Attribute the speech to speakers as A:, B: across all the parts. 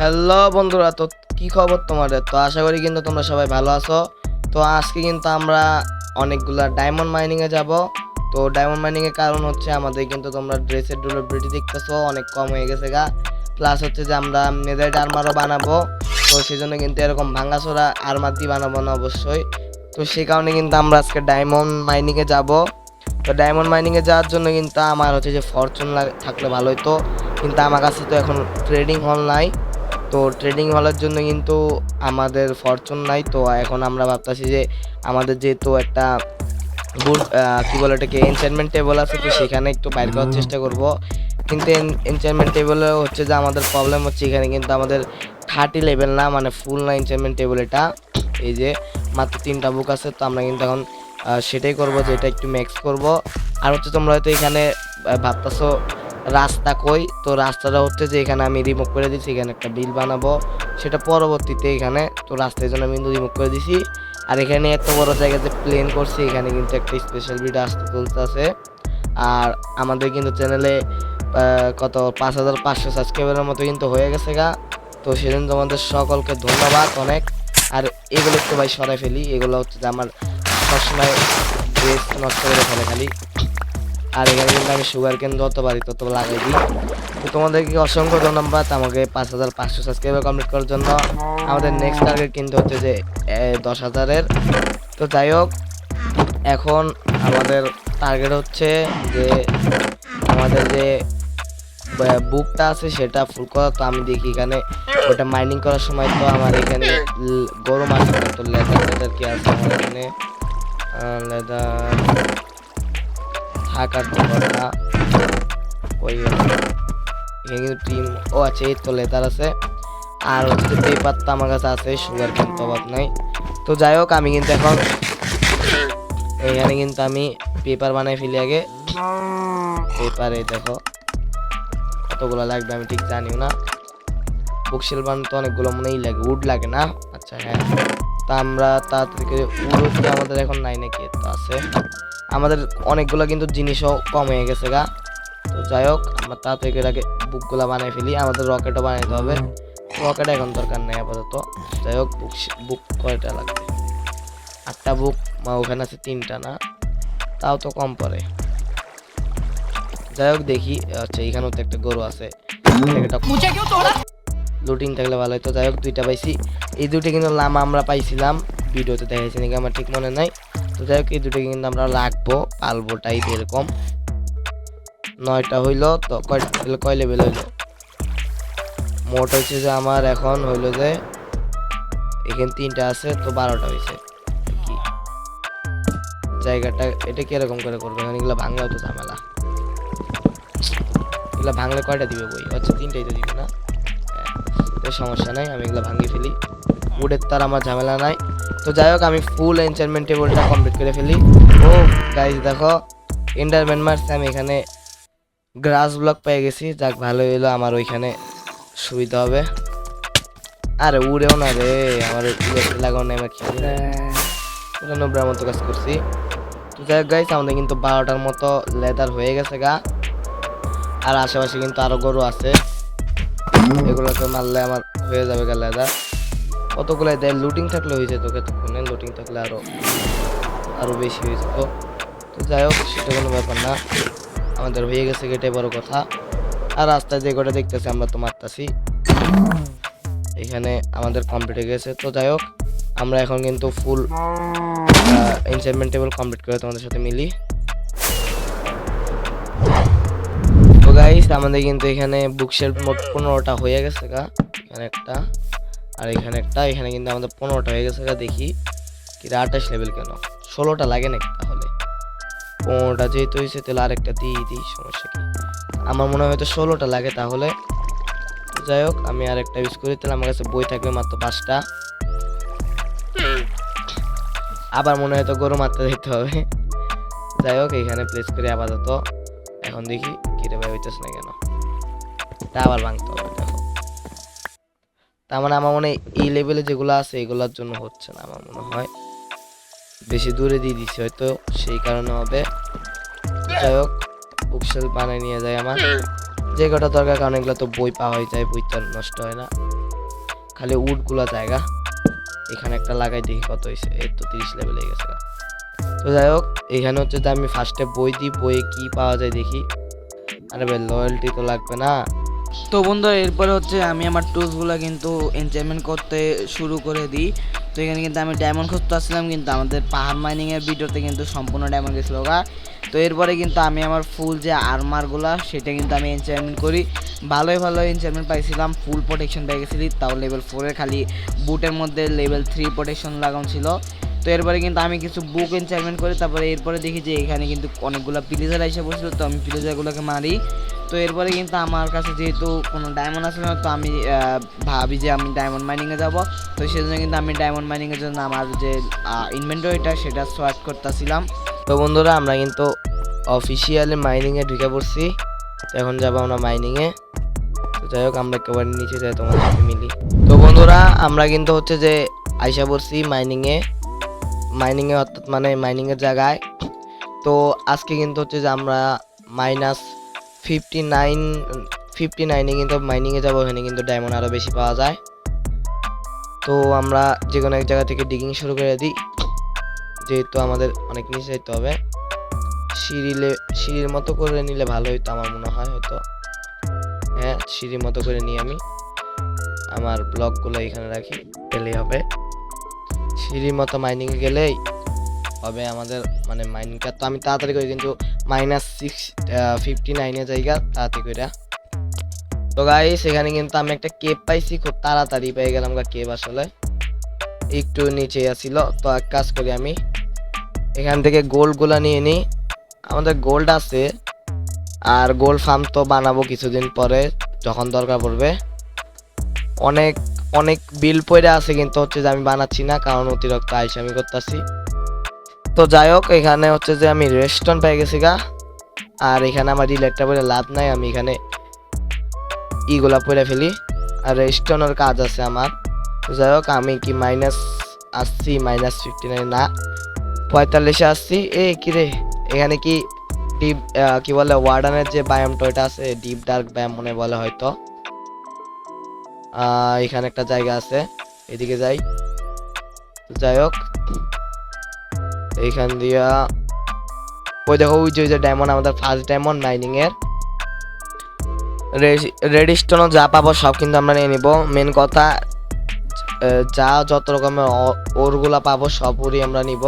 A: Hello বন্ধুরা, তো কি খবর তোমাদের? তো আশা করি কিন্তু তোমরা সবাই ভালো আছো। তো আজকে কিন্তু আমরা অনেকগুলা ডায়মন্ড মাইনিং এ যাব। তো ডায়মন্ড মাইনিং এর কারণ হচ্ছে আমাদের কিন্তু তোমরা ড্রেসের ডেলিভারি দেখতেছো, অনেক কম হয়ে গেছে গা। প্লাস হচ্ছে যে আমরা নেদাইট আর্মারও বানাবো। তো সেই জন্য কিন্তু এরকম ভাঙাচোরা আর্মার দিয়ে বানাবো না অবশ্যই। তো সেই কারণে কিন্তু আমরা আজকে ডায়মন্ড মাইনিং এ যাব। তো ডায়মন্ড মাইনিং এ যাওয়ার জন্য কিন্তু আমার হচ্ছে যে ফরচুন থাকলে ভালো হতো কিন্তু আমার কাছে তো এখন ট্রেডিং হল নাই। তো ট্রেডিং হলের জন্য কিন্তু আমাদের ফরচুন নাই। তো এখন আমরা ভাবতেছি যে আমাদের যেহেতু একটা গুড কী বলে এটাকে এনচারমেন্ট টেবল আছে তো সেখানে একটু বাইর করার চেষ্টা করব। কিন্তু এনচারমেন্ট টেবলে হচ্ছে যে আমাদের প্রবলেম হচ্ছে এখানে কিন্তু আমাদের থার্টি লেভেল না মানে ফুল না এনচারমেন্ট টেবল এটা। এই যে মাত্র তিনটা বুক আছে তো আমরা কিন্তু এখন সেটাই করব যে এটা একটু ম্যাক্স করব। আর হচ্ছে তোমরা হয়তো এখানে ভাবতাছো রাস্তা কই? তো রাস্তাটা হচ্ছে যে এখানে আমি রিমুভ করে দিচ্ছি এখানে একটা বিল বানাবো। সেটা পরবর্তীতে এখানে, তো রাস্তার জন্য আমি রিমুভ করে দিছি। আর এখানে এত বড় জায়গাতে প্লেন করছি, এখানে কিন্তু একটা স্পেশাল ভিডিও আসতে চলতেছে। আর আমাদের কিন্তু চ্যানেলে কত? পাঁচ হাজার পাঁচশো সাবস্ক্রাইবারের মতো কিন্তু হয়ে গেছে গা। তো সেজন্য তোমাদের সকলকে ধন্যবাদ অনেক। আর এগুলো একটু ভাই সরাই ফেলি, এগুলো হচ্ছে যে আমার সবসময় ড্রেস নষ্ট করে ফেলে খালি। আর এখানে কিন্তু আমি সুগার কেন যত পারি তত লাগাই দিই। তো তোমাদেরকে অসংখ্য ধন্যবাদ আমাকে পাঁচ হাজার পাঁচশো সাবস্ক্রাইবার কমপ্লিট করার জন্য। আমাদের নেক্সট টার্গেট কিন্তু হচ্ছে যে দশ হাজারের। তো যাই হোক, এখন আমাদের টার্গেট হচ্ছে যে, আমাদের যে বুকটা আছে সেটা ফুল করা। তো আমি দেখি এখানে, ওটা মাইনিং করার সময় তো আমার এখানে ল- গরু মাছ তো লেদার লেদার কি আছে আমার এখানে? লেদার থাকার তো কথা ওই এখানে কিন্তু টিম ও আছে, এই তো লেদার আছে। আর হচ্ছে পেপার তো আমার কাছে আছে সুগার কিন্তু অভাব নাই। তো যাই হোক, আমি কিন্তু এখন এখানে কিন্তু আমি পেপার বানাই ফেলি আগে। পেপারে দেখো, কতগুলো লাগবে আমি ঠিক জানিও না। বুকশেল বানাতে অনেকগুলো মনেই লাগে উড লাগে না? আচ্ছা হ্যাঁ। তা আমরা তাড়াতাড়ি উড আমাদের এখন নাই নাকি তো আছে। আমাদের অনেকগুলো কিন্তু জিনিসও কম হয়ে গেছে গা। তো যাই হোক আমরা তাড়াতাড়ি আগে বুকগুলো বানিয়ে ফেলি আমাদের রকেটও বানাইতে হবে। রকেট এখন দরকার নেই আপাতত। যাই হোক বুক বুক কয়টা লাগবে? আটটা বুক মা ওখানে আছে তিনটা না? তাও তো কম পড়ে। যাই হোক দেখি আচ্ছা এখানেও তো একটা গরু আছে। লুটিং থাকলে ভালো হয়তো যাই হোক দুইটা পাইছি। এই দুইটা কিন্তু লামা আমরা পাইছিলাম। ভিডিওতে দেখাইছি নাকি আমার ঠিক মনে নাই। তো যাই হোক এই দুটো কিন্তু আমরা রাখব পালবো টাইপ এরকম। নয়টা হইল তো কয় কয় লেভেল হইল? মোট হচ্ছে যে আমার এখন হইল যে এখানে তিনটা আছে তো বারোটা হয়েছে জায়গাটা এটা কীরকম করে করব? এখানে এগুলো ভাঙলেও তো ঝামেলা। এগুলো ভাঙলে কয়টা দিবে বই? আচ্ছা তিনটাই তো দিবে না? হ্যাঁ, সমস্যা নাই আমি এগুলো ভাঙিয়ে ফেলি। উডের তার আমার ঝামেলা নাই। তো যাই হোক, আমি ফুল এনচারমেন্ট টেবলটা কমপ্লিট করে ফেলি। ও গাইজ দেখো এন্ডারম্যান মারছে আমি এখানে গ্রাস ব্লক পেয়ে গেছি। যাক ভালো হইল আমার ওইখানে সুবিধা হবে। আরে, উড়েও না রে, আমার ইলেকট্রিক লাগানো নেই আমার খেলে পুরো নোবরার মতো কাজ করছি। তো যাই হোক গাইজ আমাদের কিন্তু বারোটার মতো লেদার হয়ে গেছে গা। আর আশেপাশে কিন্তু আরও গরু আছে। এগুলোকে মারলে আমার হয়ে যাবে গা লেদার কতগুলো দেয় লুটিং থাকলে হয়ে যেত কতক্ষণে লুটিং থাকলে আরও আরও বেশি হয়ে যেত। তো যাই হোক, সেটা কোনো ব্যাপার না। আমাদের হয়ে গেছে এটাই বড় কথা। আর রাস্তায় যে কটা দেখতেছি, আমরা তো মারতাছি। এখানে আমাদের কমপ্লিট হয়ে গেছে। তো যাই হোক, আমরা এখন কিন্তু ফুল এনচারমেন্ট টেবল কমপ্লিট করে তোমাদের সাথে মিলি। তো গাইস আমাদের কিন্তু এখানে বুকশেলফ মোট পনেরোটা হয়ে গেছে গা। এখানে একটা। আর এখানে একটা, এখানে কিন্তু আমাদের পনেরোটা হয়ে গেছে দেখি কি আঠাশ লেভেল কেন? ষোলোটা লাগে নাকি তাহলে? পনেরোটা যেহেতু হয়েছে, তাহলে আরেকটা দিয়ে দিই, সমস্যা কি? আমার মনে হয় হয়তো ষোলোটা লাগে তাহলে। যাই হোক, আমি আরেকটা ইউজ করি, তাহলে আমার কাছে বই থাকবে মাত্র পাঁচটা। আবার মনে হয় তো গরু মারতে দিতে হবে। যাই হোক, এখানে প্লেস করে আপাতত। এখন দেখি কিরে ভাই হইতেছে না কেন। তা আবার ভাঙতে হবে। তার মানে আমার মনে এই লেভেলে যেগুলো আছে, এগুলোর জন্য হচ্ছে না আমার মনে হয়। বেশি দূরে দিয়ে দিছি, হয়তো সেই কারণে হবে। যাই হোক বুকশেল বানায় নিয়ে যায় আমার। যে কটা দরকার কারণ এগুলো তো বই পাওয়াই যায় বই তো নষ্ট হয় না। খালি উডগুলো জায়গা। এখানে একটা লাগাই দেখি কত হয়েছে এই তো তিরিশ লেভেলে গেছে। তো যাই হোক, এখানে হচ্ছে যে আমি ফার্স্টে বই দিই, বইয়ে কি পাওয়া যায় দেখি। আরে ভাই লয়্যালটি তো লাগবে না।
B: তো বন্ধুরা এরপরে হচ্ছে আমি আমার টুলসগুলো কিন্তু এনজয়মেন্ট করতে শুরু করে দিই। তো এখানে কিন্তু আমি ডায়মন্ড খুঁজতে আসছিলাম, কিন্তু আমাদের পাহাড় মাইনিংয়ের ভিডিওতে কিন্তু সম্পূর্ণ ডায়মন্ড গেছিল গা। তো এরপরে কিন্তু আমি আমার ফুল যে আর্মারগুলো সেটা কিন্তু আমি এনজয়মেন্ট করি। ভালোই ভালো এনজয়মেন্ট পাইছিলাম ফুল প্রোটেকশন পেয়ে গেছিলি তাও লেভেল ফোরের খালি। বুটের মধ্যে লেভেল থ্রি প্রোটেকশন লাগানো ছিল। তো এরপরে কিন্তু আমি কিছু বুক এনচারমেন্ট করি, তারপরে এরপরে দেখি যে এখানে কিন্তু অনেকগুলো প্লিজার এসে বসছিল তো আমি প্লিজারগুলোকে মারি। তো এরপরে কিন্তু আমার কাছে যেহেতু কোনো ডায়মন্ড আসলে না, তো আমি ভাবি যে আমি ডায়মন্ড মাইনিংয়ে যাব। তো সেজন্য কিন্তু আমি ডায়মন্ড মাইনিংয়ের জন্য আমার যে ইনভেন্টরিটা সেটা সোয়াট করতেছিলাম।
A: তো বন্ধুরা, আমরা কিন্তু অফিসিয়ালি মাইনিংয়ে ঢুকে পড়ছি। তো এখন যাব আমরা মাইনিংয়ে তো যাই হোক, আমরা একেবারে নিচে যাই সাথে মিলি। তো বন্ধুরা, আমরা কিন্তু হচ্ছে যে আইসা পড়ছি মাইনিংয়ে মাইনিংয়ে অর্থাৎ মানে মাইনিংয়ের জায়গায়। তো আজকে কিন্তু হচ্ছে যে আমরা মাইনাস ফিফটি নাইন ফিফটি নাইনে কিন্তু মাইনিংয়ে যাব, ওখানে কিন্তু ডায়মন্ড আরও বেশি পাওয়া যায়। তো আমরা যে কোনো এক জায়গা থেকে ডিগিং শুরু করে দিই। যেহেতু আমাদের অনেক নিচে যেতে হবে। সিঁড়িলে সিঁড়ির মতো করে নিলে ভালো হইতো আমার মনে হয় হয়তো। হ্যাঁ সিঁড়ির মতো করে নিই আমি। আমার ব্লকগুলো এখানে রাখি, পেলেই হবে। সিঁড়ির মতো মাইনিংয়ে গেলেই হবে আমাদের মানে মাইনিংটা তো আমি তাড়াতাড়ি করি, কিন্তু মাইনাস সিক্স ফিফটি নাইনের জায়গা, তাড়াতাড়ি করে তো গাইস এখানে কিন্তু আমি একটা কেপ পাইছি, খুব তাড়াতাড়ি পেয়ে গেলাম গা কেপ আসলে। একটু নিচে আসছিল তো এক কাজ করি আমি, এখান থেকে গোল্ডগুলো নিয়ে নিই আমাদের গোল্ড আছে, আর গোল্ড ফার্ম তো বানাবো কিছুদিন পরে, যখন দরকার পড়বে। অনেক অনেক বিল পড়ে আছে, কিন্তু হচ্ছে যে আমি বানাচ্ছি না, কারণ অতিরিক্ত আইসামি করতেছি। তো যাই হোক, এখানে হচ্ছে যে আমি রেস্টুরেন্ট পেয়ে গেছি গা, আর এখানে আমার রিলেটটা বলে লাভ নাই, আমি এখানে ইগুলা পরে ফেলি। আর রেস্টুরেন্টের কাজ আছে আমার। তো যাই হোক, আমি কি মাইনাস আসছি মাইনাস ফিফটি নাইন না, পঁয়তাল্লিশে আসছি। এ, কি রে? এখানে কি ডিপ কি বলে ওয়ার্ডানের যে ব্যায়ামটা ওইটা আছে ডিপ ডার্ক ব্যায়াম মনে বলে হয়তো। এখানে একটা জায়গা আছে। এদিকে যাই। যাই হোক, এইখান দিয়া ওই দেখো, ওই যে ডায়মন্ড আমাদের ফার্স্ট ডায়মন্ড মাইনিং এর। রেড স্টোনও যা পাবো সব কিন্তু আমরা নিয়ে নিব। মেন কথা যা যত রকমের ওরগুলা পাবো সবই আমরা নিব।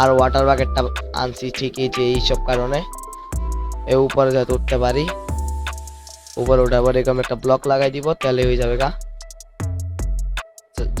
A: আর ওয়াটার বাকেটটা আনছি ঠিকই যে এইসব কারণে। এ উপরে যাতে উঠতে পারি। ওঠার পর এরকম একটা ব্লক লাগাই দিব, তাহলে হয়ে যাবে গা।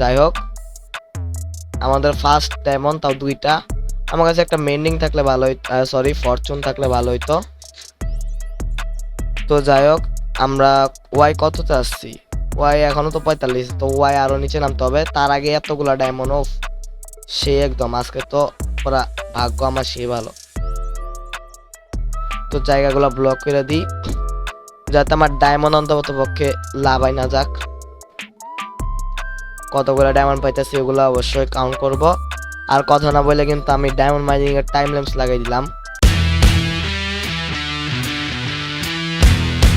A: যাই হোক, আমাদের ফার্স্ট ডায়মন্ড তাও দুইটা। আমার কাছে একটা মেন্ডিং থাকলে ভালো হইতো সরি ফরচুন থাকলে ভালো হইতো। তো যাই হোক, আমরা ওয়াই কততে আসছি? ওয়াই এখনও তো পঁয়তাল্লিশ, তো ওয়াই আরও নিচে নামতে হবে। তার আগে এতগুলা ডায়মন্ড অফ সে একদম, আজকে তো পুরা ভাগ্য আমার সে ভালো। তো জায়গাগুলো ব্লক করে দিই। যাতে আমার ডায়মন্ড অন্তত পক্ষে লাভাই না যাক। কতগুলো ডায়মন্ড পাইতেছি এগুলো অবশ্যই কাউন্ট করব। আর কথা না বলে কিন্তু আমি ডায়মন্ড মাইনিং এর টাইম ল্যাম্পস লাগাই দিলাম।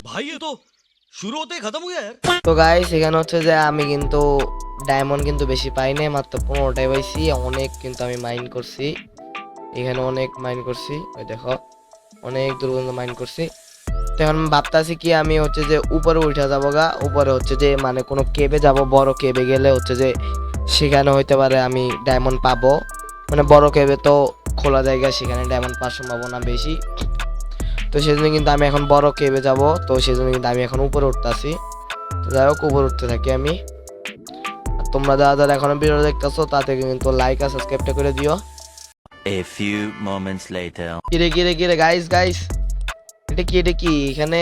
C: ভাই এ তো শুরুতে খতম হয়ে
A: তো গাইস এখানে হচ্ছে যে আমি কিন্তু ডায়মন্ড কিন্তু বেশি পাইনি মাত্র পনেরোটাই পাইছি অনেক কিন্তু আমি মাইন করছি। এখানে অনেক মাইন করছি ওই দেখো অনেক দূর পর্যন্ত মাইন করছি। এখন ভাবতাছি কি আমি হচ্ছে যে উপরে উঠে যাব গা উপরে হচ্ছে যে মানে কোনো কেবে যাব বড় কেবে গেলে হচ্ছে যে সেখানে হইতে পারে আমি ডায়মন্ড পাবো। মানে বড় কেবে তো খোলা জায়গা সেখানে ডায়মন্ড পাওয়ার সম্ভাবনা বেশি। তো সেজন্য কিন্তু আমি এখন বড় কেবে যাব তো সেজন্য কিন্তু আমি এখন উপরে উঠতাছি। তো যাই হোক উপরে উঠতে থাকি আমি। তোমরা যারা যারা এখনও ভিডিও দেখতেছো তাতে কিন্তু লাইক আর সাবস্ক্রাইবটা করে দিও।
D: A few moments later.
A: কিরে কিরে কিরে গাইস গাইস এটা কি এটা কি? এখানে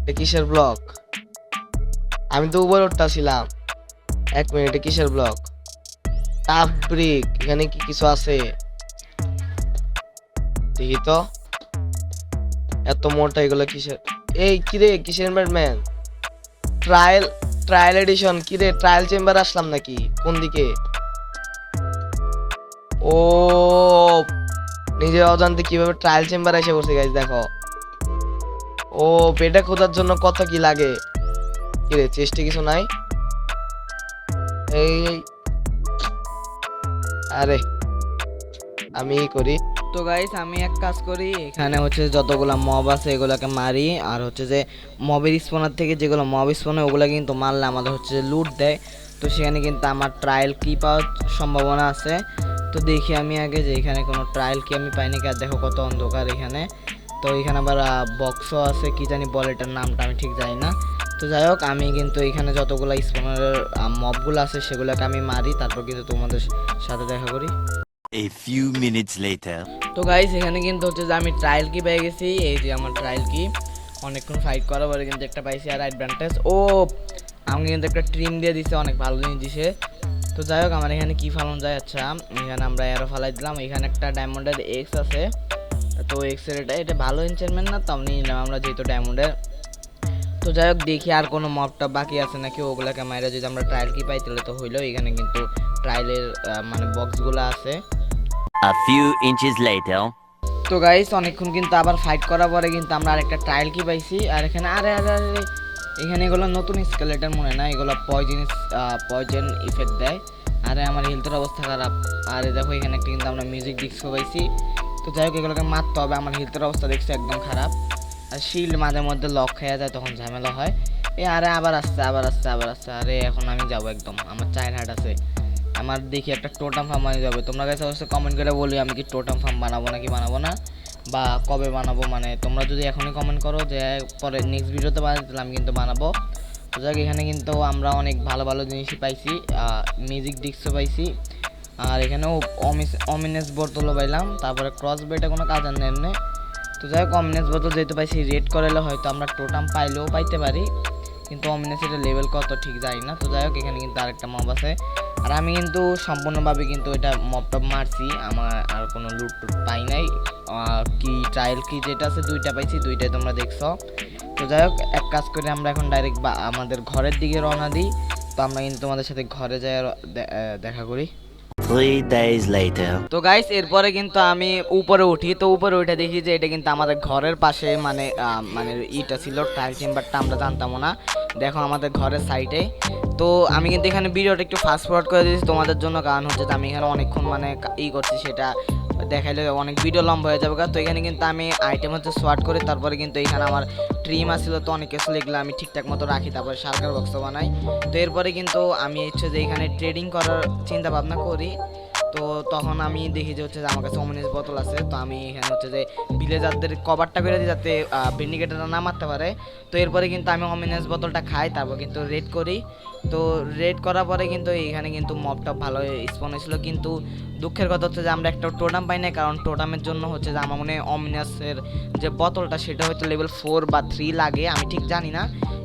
A: এটা কিসের ব্লক? আমি তো উপরে উঠতেছিলাম। এক মিনিট, এটা কিসের ব্লক? টাফ ব্রিক, এখানে কি কিছু আছে? দেখি তো। এত মোটা, এগুলো কিসের? এই কিরে কিসের ব্যাটম্যান ট্রায়াল ট্রায়াল এডিশন কিরে ট্রায়াল চেম্বার আসলাম নাকি? কোন দিকে? ও, নিজের অজান্তে কীভাবে ট্রায়াল চেম্বার এসে বসে গাইজ দেখো। ও, পেটে খোঁজার জন্য কত কি লাগে? কিরে চেষ্টা কিছু নাই? এই আরে, আমি করি।
B: তো গাইস আমি এক কাজ করি, এখানে হচ্ছে যতগুলা মব আছে এগুলোকে মারি, আর হচ্ছে যে মবের স্পনার থেকে যেগুলো মব স্পনে ওগুলো কিন্তু মারলে আমাদের হচ্ছে লুট দেয়। তো সেখানে কিন্তু আমার ট্রায়াল কি পাওয়ার সম্ভাবনা আছে। তো দেখি আমি আগে যে এখানে কোনো ট্রায়াল কি আমি পাইনি আর দেখো কত অন্ধকার এখানে। তো এখানে আবার বক্সও আছে কি জানি বলে এটার নামটা আমি ঠিক জানি না। তো যাই হোক আমি কিন্তু এখানে যতগুলো স্পনারের মবগুলো আছে সেগুলোকে আমি মারি তারপর কিন্তু তোমাদের সাথে দেখা করি।
D: A few minutes later.
B: তো গাইস এখানে কিন্তু হচ্ছে যে আমি ট্রায়াল কি পেয়ে গেছি এই যে আমার ট্রায়াল কি অনেকক্ষণ ফাইট করার পরে কিন্তু একটা পাইছি আর অ্যাডভান্টেজ ও আমাকে কিন্তু একটা ট্রিম দিয়ে দিছে অনেক ভালো জিনিস দিছে। তো যাই হোক আমার এখানে কি ফালানো যায় আচ্ছা এখানে আমরা এরো ফালাই দিলাম। এখানে একটা ডায়মন্ডের এক্স আছে। তো এক্সের এটা এটা ভালো ইনচেনমেন্ট না তো আমি নিলাম। আমরা যেহেতু ডায়মন্ডের তো যাই হোক দেখি আর কোনো মপটা বাকি আছে নাকি? ওগুলাকে মাইরা যদি আমরা ট্রায়াল কি পাই তাহলে তো হইল। এখানে কিন্তু ট্রায়ালের মানে বক্সগুলো আছে।
D: A few inches later.
B: তো গাইস অনেকক্ষণ কিন্তু আবার ফাইট করার পরে কিন্তু আমরা আরেকটা ট্রায়াল কি পাইছি। আর এখানে আরে আরে আরে এখানে এগুলো নতুন স্কেলেটর মনে না। এগুলো পয়জন পয়জন ইফেক্ট দেয়। আরে আমার হেলথের অবস্থা খারাপ। আরে দেখো এখানে একটা কিন্তু আমরা মিউজিক ডিস্কও পাইছি। তো যাই হোক, এগুলোকে মারতে হবে। আমার হেলথের অবস্থা দেখছি একদম খারাপ। আর শিল্ড মাঝে মধ্যে লক খেয়ে যায়, তখন ঝামেলা হয়। এ, আরে, আবার আসছে আবার আসছে আবার আসছে। আরে, এখন আমি যাব একদম। আমার চায়ের হাট আছে। আমার দেখি একটা টোটাম ফার্ম বানিয়ে যাবে। তোমরা কাছে অবশ্যই কমেন্ট করে বলি, আমি কি টোটাম ফার্ম বানাবো নাকি বানাবো না? বা কবে বানাবো মানে? তোমরা যদি এখনই কমেন্ট করো যে, পরে নেক্সট ভিডিওতে বানাতে আমি কিন্তু বানাবো। যাক এখানে কিন্তু আমরা অনেক ভালো ভালো জিনিসই পাইছি। মিউজিক ডিস্কও পাইছি। আর এখানেও অমিনেস বোতলও পাইলাম। তারপরে ক্রস বেটা কোনো কাজ আর নেই তো যাই হোক অমিনেস বোতল যেহেতু পাইছি রেড করালে হয়তো আমরা টোটাম পাইলেও পাইতে পারি। কিন্তু অমিনেস এটা লেভেল কত ঠিক জানি না। তো যাই হোক, এখানে কিন্তু আরেকটা মব আছে। আর আমি কিন্তু সম্পূর্ণভাবে কিন্তু এটা মপটপ মারছি। আমার আর কোনো লুট টুট পাই নাই। কি ট্রায়াল কি যেটা আছে, দুইটা পাইছি, দুইটাই তোমরা দেখছ। তো যাই হোক, এক কাজ করে আমরা এখন ডাইরেক্ট আমাদের ঘরের দিকে রওনা দিই। তো আমরা কিন্তু তোমাদের সাথে ঘরে যাই দেখা করি. তো গাইস এরপরে কিন্তু আমি উপরে উঠি। তো উপরে উঠে দেখি যে এটা কিন্তু আমাদের ঘরের পাশে মানে মানে ইটা ছিল, টাইল চেম্বারটা আমরা জানতাম না। দেখো আমাদের ঘরের সাইডে। তো আমি কিন্তু এখানে ভিডিওটা একটু ফাস্ট ফরওয়ার্ড করে দিয়েছি। তোমাদের জন্য কারণ হচ্ছে আমি এখানে অনেকক্ষণ মানে ই করছি, সেটা দেখাইলে অনেক ভিডিও লম্বা হয়ে যাবে তো এখানে কিন্তু আমি আইটেম হচ্ছে সোয়াট করি, তারপরে কিন্তু এখানে আমার ট্রিম আসছিল তো অনেক কিছু এগুলো আমি ঠিকঠাক মতো রাখি, তারপরে সার্কার বক্স বানাই। তো এরপরে কিন্তু আমি হচ্ছে যে এখানে ট্রেডিং করার চিন্তা ভাবনা করি। তো তখন আমি দেখি যে হচ্ছে যে আমার কাছে অমিনিস বোতল আছে, তো আমি এখানে হচ্ছে যে ভিলেজারদের কভারটা করে দিই যাতে ভেন্ডিকেটাররা না মারতে পারে। তো এরপরে কিন্তু আমি অমিনিস বোতলটা খাই, তারপর কিন্তু রেড করি। তো রেড করার পরে কিন্তু এখানে কিন্তু মবটা ভালো স্পন হয়েছিল। কিন্তু দুঃখের কথা হচ্ছে যে আমরা একটা টোটাম পাই না কারণ টোটামের জন্য হচ্ছে যে আমার মনে অমিনাসের যে বোতলটা সেটা হয়তো লেভেল ফোর বা থ্রি লাগে, আমি ঠিক জানি না।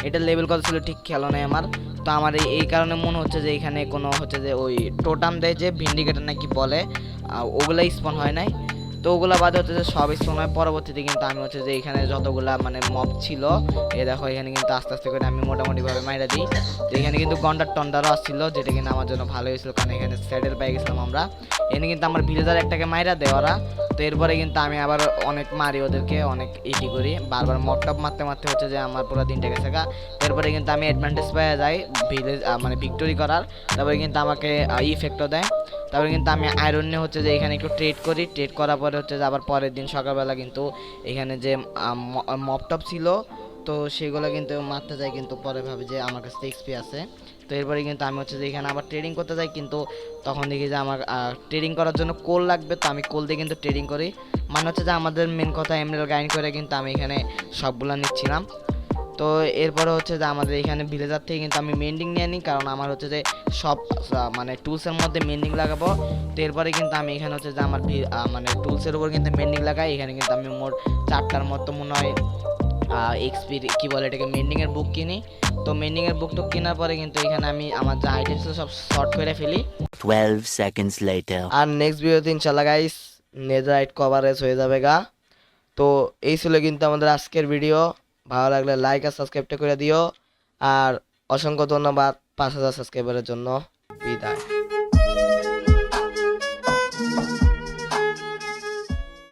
B: এটা লেভেল কত ছিল ঠিক খেলো নাই আমার। তো আমার এই কারণে মনে হচ্ছে যে এখানে কোনো হচ্ছে যে ওই টোটাম দেয় যে ভিন্ডিকেটার নাকি বলে ওগুলা স্পন হয় নাই। তো ওগুলা বাদে হচ্ছে যে সব স্পন হয়। পরবর্তীতে কিন্তু আমি হচ্ছে যে এখানে যতগুলা মানে মব ছিল, এ দেখো এখানে কিন্তু আস্তে আস্তে করে আমি মোটামুটিভাবে মাইরা দিই। তো এখানে কিন্তু গন্ডার টন্ডারও আসছিল, যেটা কিন্তু আমার জন্য ভালো হয়েছিল, কারণ এখানে স্যাডেল পেয়ে গেছিলাম আমরা। এখানে কিন্তু আমার ভিলেজার একটাকে মাইরা দেয় ওরা। তো এরপরে কিন্তু আমি আবার অনেক মারি ওদেরকে অনেক ইটি করি। বারবার মটটপ মারতে মারতে হচ্ছে যে আমার পুরো দিনটা গেছে গা। এরপরে কিন্তু আমি অ্যাডভান্টেজ পেয়ে যাই ভিলেজ মানে ভিক্টোরি করার। তারপরে কিন্তু আমাকে ইফেক্টও দেয়। তারপরে কিন্তু আমি আয়রন নিয়ে হচ্ছে যে এখানে একটু ট্রেড করি। ট্রেড করার পরে হচ্ছে যে আবার পরের দিন সকালবেলা কিন্তু এখানে যে মপটপ ছিল তো সেগুলো কিন্তু মারতে যাই কিন্তু পরে ভাবে যে আমার কাছে এক্সপি আছে। তো এরপরে কিন্তু আমি হচ্ছে যে এখানে আবার ট্রেডিং করতে যাই কিন্তু তখন দেখি যে আমার ট্রেডিং করার জন্য কোল লাগবে। তো আমি কোল দিয়ে কিন্তু ট্রেডিং করি। মানে হচ্ছে যে আমাদের মেন কথা এমএল গাইন করে কিন্তু আমি এখানে সবগুলো নিচ্ছিলাম। তো এরপরে হচ্ছে যে আমাদের এখানে ভিলেজার থেকে কিন্তু আমি মেন্ডিং নিয়ে নিই। কারণ আমার হচ্ছে যে সব মানে টুলসের মধ্যে মেন্ডিং লাগাবো। তো এরপরে কিন্তু আমি এখানে হচ্ছে যে আমার মানে টুলসের উপর কিন্তু মেন্ডিং লাগাই। এখানে কিন্তু আমি মোট চারটার মতো মনে হয় এক্সপি কি বলে এটাকে মেন্ডিং এর বুক কিনি। তো মেন্ডিংয়ের বুক টুক কেনার পরে কিন্তু এখানে আমি আমার যা আইটেম ছিল সব শর্ট করে ফেলি।
D: Twelve seconds later.
A: আর নেক্সট ভিডিওতে ইনশাল্লাহ গাইস নেজারাইট কভারেজ হয়ে যাবে গা। তো এই ছিল কিন্তু আমাদের আজকের ভিডিও ভালো লাগলে লাইক আর সাবস্ক্রাইবটা করে দিও। আর অসংখ্য ধন্যবাদ পাঁচ হাজার সাবস্ক্রাইবারের জন্য। বিদায়।